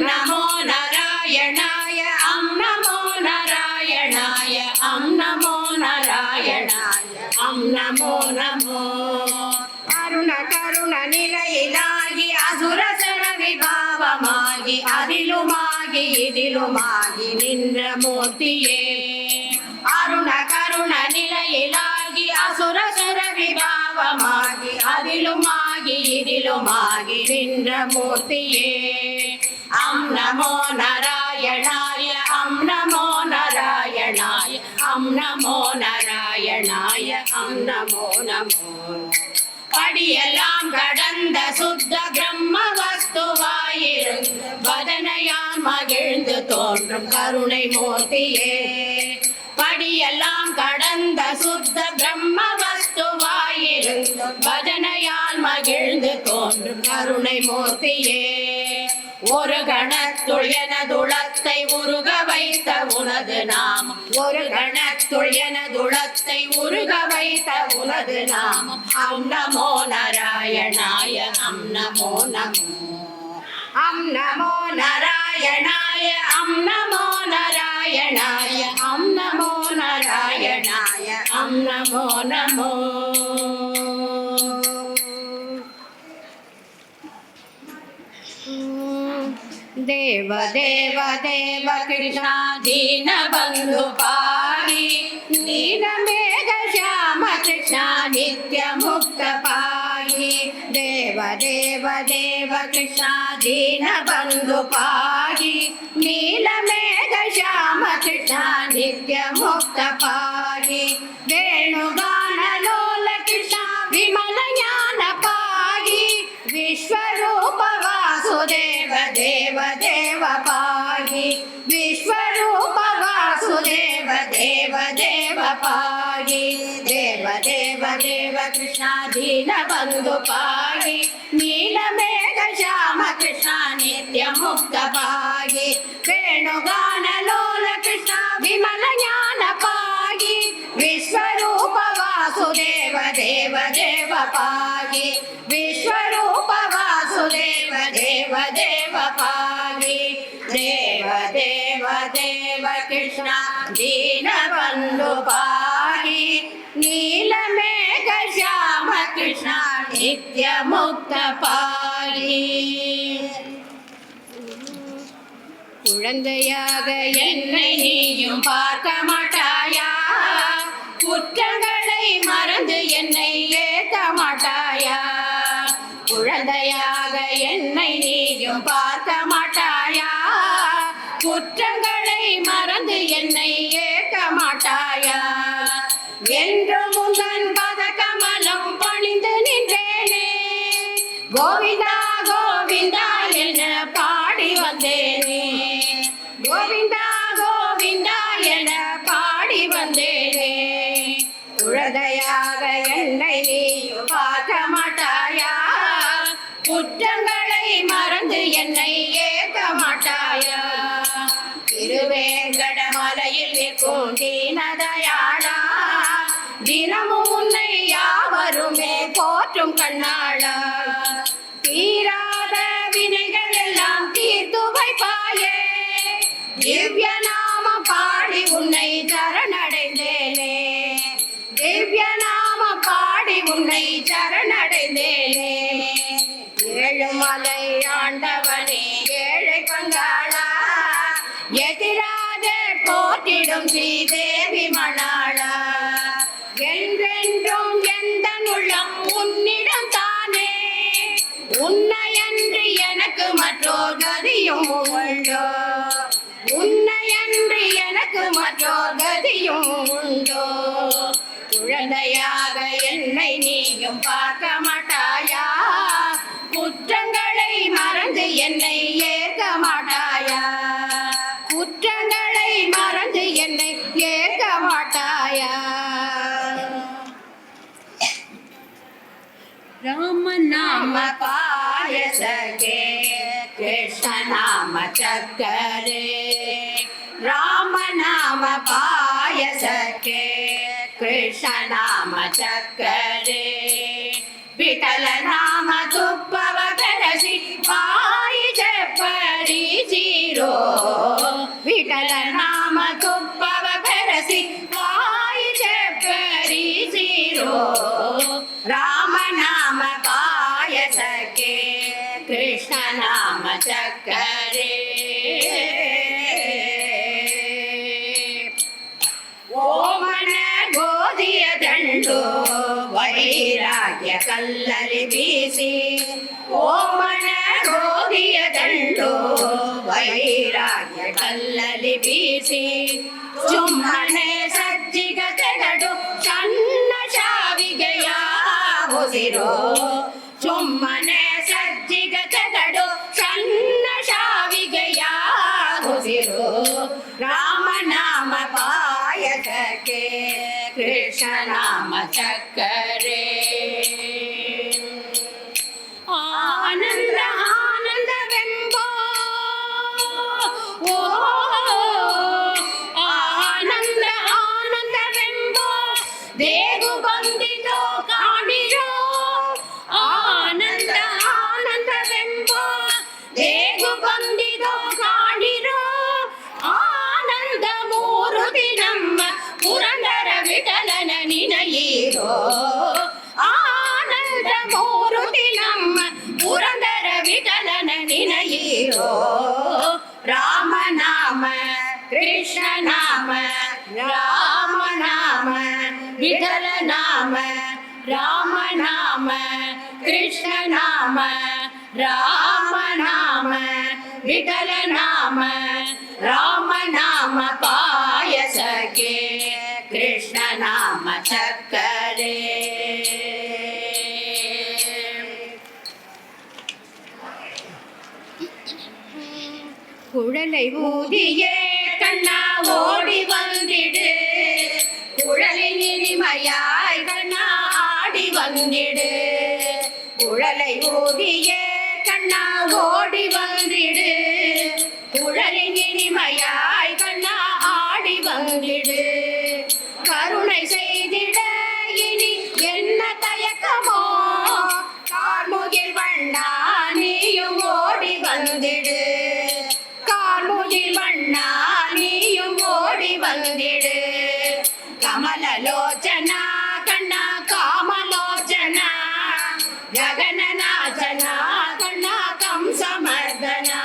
நமோ நாராயணாய அம் நமோ நாராயணாய அம் நமோ நாராயணாய அம் நமோ நமோ அருண கருண நிலையிலாகி அசுரசர விபாவமாகி அதிலுமாகி இதிலுமாகி நின்ற மூர்த்தியே அருண கருண நிலையிலாகி அசுரசர விபாவமாகி அதிலுமாகி இதிலுமாகி நின்ற மூர்த்தியே. அம் நமோ நாராயணாய அம் நமோ நாராயணாய அம் நமோ நாராயணாய அம் நமோ நமோ. படியெல்லாம் கடந்த சுத்த பிரம்ம வஸ்துவாயிரும் வதனையான் மகிழ்ந்து தோன்றும் கருணை மூர்த்தியே. படியெல்லாம் கடந்த சுத்த பிரம்ம வஸ்து கருணை மூர்த்தியே. ஒரு கணத்துள் எனதுளத்தை உருக வைத்த உனது நாம் ஒரு கணத்துள் எனதுளத்தை உருக வைத்த உனது நாம் அம் நமோ நாராயணாய அம் நமோ நமோ. அம் நமோ நாராயணாய அம் நமோ நாராயணாய அம் நமோ நாராயணாய அம் நமோ நமோ देव देव देव कृष्णाधीनबन्धुपाणि। नीलमेघ श्याम सानित्यमुक्त देव देव देव कृष्णाधीनबन्धुपाणि। पायी नीलमेघ श्याम सानित्यमुक्त గోవింద బంధు పాగి నీల మేఘ శ్యామ కృష్ణ నిత్య ముక్త పాగి వేణుగానలోల కృష్ణ విమల జ్ఞాన పాగి విశ్వరూప వాసుదేవ దేవ దేవ పాగి విశ్వరూప వాసుదేవ దేవ దేవ పాగి దేవ దేవ దేవ కృష్ణ దీన బంధు పాగి நித்தியமுக்தபாயி குழந்தையாக என்னை நீயும் பார்க்க மாட்டாயா? குற்றங்களை மறந்து என்னை ஏற்க மாட்டாயா? குழந்தையாக என்னை நீயும் பார்க்க மாட்டாயா? குற்றங்களை மறந்து என்னை ஏற்க மாட்டாயா? என்றும் உந்தன் பதக்கமல் கோவிந்தா கோவிந்தா என்ன பாடி வந்தேனே. கோவிந்தா கோவிந்தா என பாடி வந்தேனே. குழந்தையாக என்னை நீயும் பார்க்க மாட்டாயா? குற்றங்களை மறந்து என்னை ஏற்க மாட்டாயா? திருவேங்கடமலையில் நிற்கும் தீனதயாளா? தினமும் உன்னை யாவருமே போற்றும் கண்ணாளா? தீராத வினைகள் எல்லாம் தீர்த்து வைப்பாயே. திவ்ய நாம பாடி உன்னை சரணடைந்தேனே. திவ்ய நாம பாடி உன்னை சரணடைந்தேனே. ஏழுமலை ஆண்டவனே ஏழை பங்காளா எதிராக போட்டிடும் ஸ்ரீதேவி நாம சக்கரே ராம நாம பாயசக்கே கிருஷ்ண நாம சக்கரே விட்டல நாம துப்பவ கரசி பாய் ஜப்பரி ஜீரோ விட்டல ವೈರಾಗ್ಯ ಕಲ್ಲಲಿ ಬೀಸಿ ಓಮನ ರೋಗಿಯ ದಂಡು ವೈರಾಗ್ಯ ಕಲ್ಲಲಿ ಬೀಸಿ ಸುಮ್ಮನೆ ಸಜ್ಜಿಗ ತೆಗಡು ಸಣ್ಣ ಶಾವಿಗೆಯ ಉಸಿರು ಚುಮ್ಮನೆ ಕೃಷ್ಣ ನಾಮ ಚಕ್ಕರೆ ಆನಂದ ಆನಂದವೆಂಬೋ ಓ ಆನಂದ ಆನಂದವೆಂಬೋ ದೇಗು ಬಂದಿತೋ ಕಾಣಿರೋ ಆನಂದ ಆನಂದವೆಂಬೋ ದೇಗು ಬಂದಿದೋ ಕಾಣಿರೋ ಆನಂದ ಮೂರುತಿ ನಮ್ಮ ಪುರಂದರ ವಿಠಲನ ನಿನಯೀರೋ ಆನಂದ ಮೂರುತಿ ನಮ್ಮ ಪುರಂದರ ವಿಠಲನ ನಿನಯೀರೋ ರಾಮನಾಮ ಕೃಷ್ಣ ನಾಮ ರಾಮ ನಾಮ ವಿಠಲ ನಾಮ ರಾಮ ನಾಮ ಕೃಷ್ಣ ನಾಮ ರಾಮ ನಾಮ ವಿಠಲ ನಾಮ ರಾಮ ನಾಮ ಪಾಯಸಕ್ಕೆ कृष्ण नाम चक्करे குழலை ஊதியே கண்ணா ஓடி வந்திடு. குழலின் இனிமையாய் கண்ணா ஆடி வந்திடு. குழலை ஊதியே ஜகனநாசனா கண்ணா கம்சமர்தனா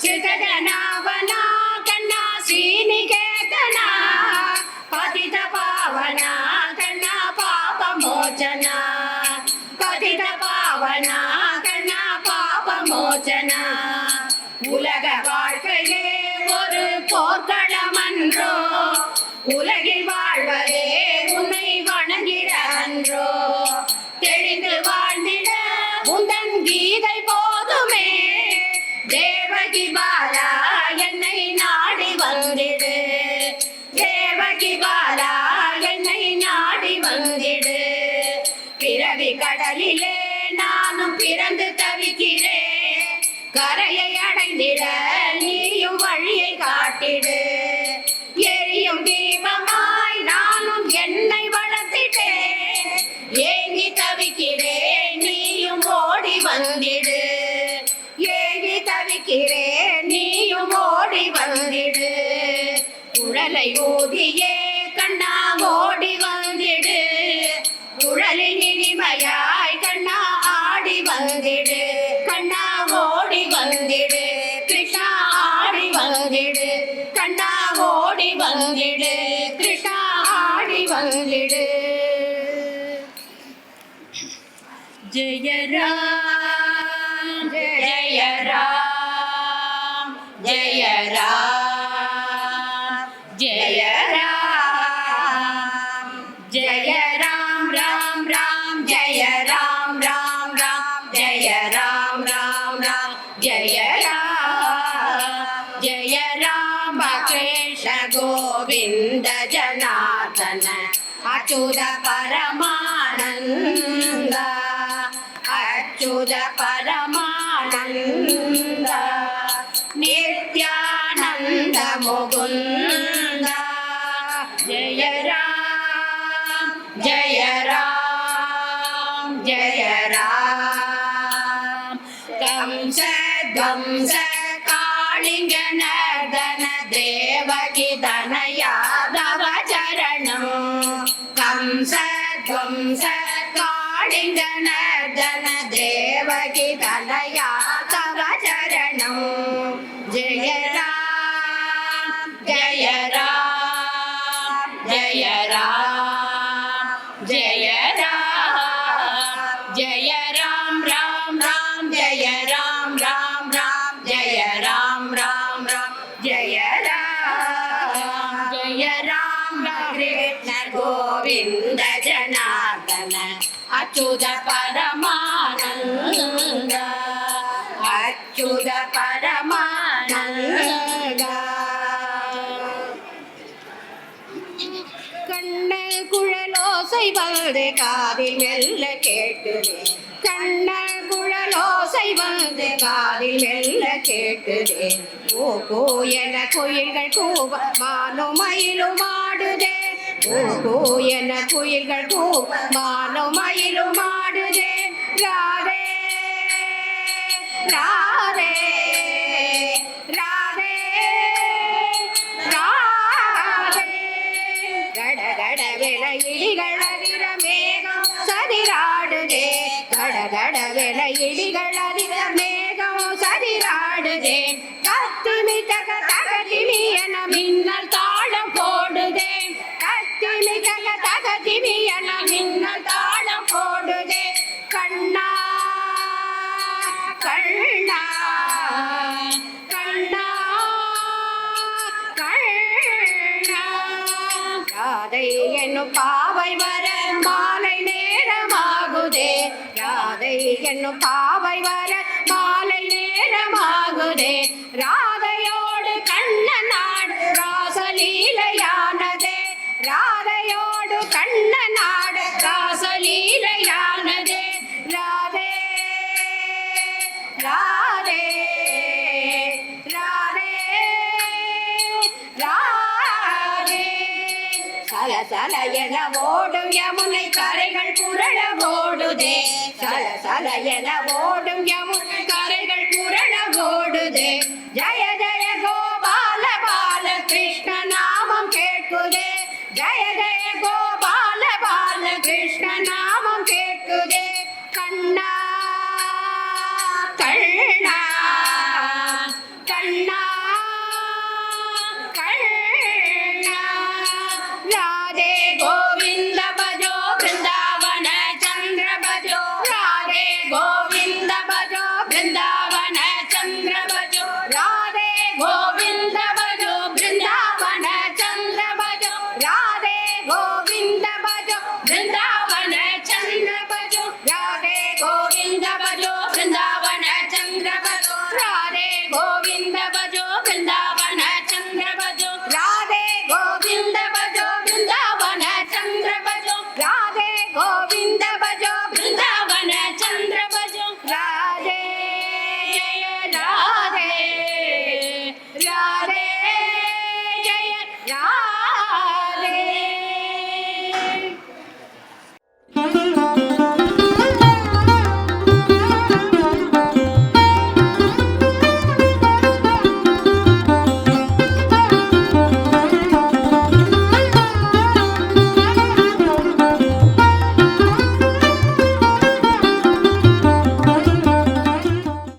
சிதகனாவனா கண்ணா சீனிகேதனா பதித பாவனா கண்ணா பாபமோச்சனா பதித பாவனா கண்ணா பாபமோச்சனா உலக வாழ்க்கையே ஒரு போர்க்களம் அன்றோ உலகில் வாழ்வதே கடலிலே நானும் பிறந்து தவிக்கிறேன் கரையை அடைந்திட நீயும் வழியை காட்டிடு. எரியும் தீபமாய் நானும் என்னை வளர்த்திட்டேன் ஏங்கி தவிக்கிறேன் நீயும் ஓடி வந்திடு. ஏங்கி தவிக்கிறேன் நீயும் ஓடி வந்திடு. குழலை ஊதியே రామ్ రామ్ జయ రామ్ జయ రామ కృష్ణ గోవింద జనార్దన అచ్యుత పరమానంద అచ్యుత పరమానంద నిత్యానంద ముగుంద జయ రామ్ జయ రామ్ జయ రామ్ கம்ச காளிங்க நர்தன தேவகி தனயாதவ சரணம் கம்ச துவம்ச காளிங்க நர்தன தேவகி தனயாதவ சரணம் கண்ண குழலோசை வந்து காதில் மெல்ல கேட்டுதே. கண்ண குழலோசை வந்து காதில் மெல்ல கேட்டுதே. ஓ கோ என குயில்கள் கூவ மானோ மயிலும் ஆடுதே. ஓ கோ என குயில்கள் கூவ மானோ மயிலும் ஆடுதே இடிகள் அதிர மேகம் சதிராடுதே கத்திமி தக தகதிமி என மின்னல் தாளம் போடுதே கத்திமி தக தகதிமி என மின்னல் தாளம் போடுதே கண்ணா கண்ணா கண்ணா கண்ணா. ராதை என்னும் பாவை வர பாவை வர என ஓடும் யமுனை கரைகள் புரள ஓடுதே. சல சல என ஓடும் யமுனை கரைகள் புரள ஓடுதே. ஜய ஜய கோபால பால கிருஷ்ண நாமம் கேட்குதே. ஜய ஜய கோபால பால கிருஷ்ண நாமம்